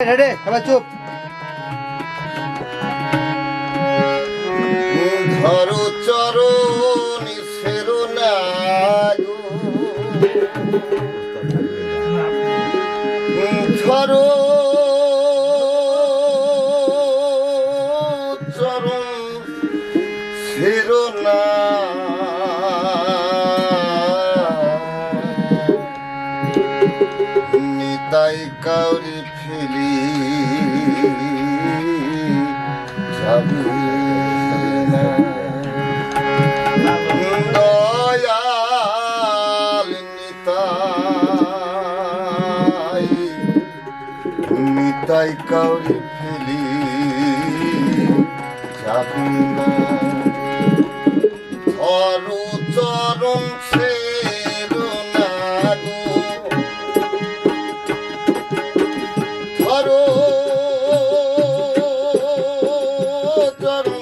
Ready এবার চুপ। ধরো চরণ সেরো না ধরো চরণ সেরো না নিতাই কাউরি না। দয়াল নিতাই কাউরি ফেলি। যাবে চরণ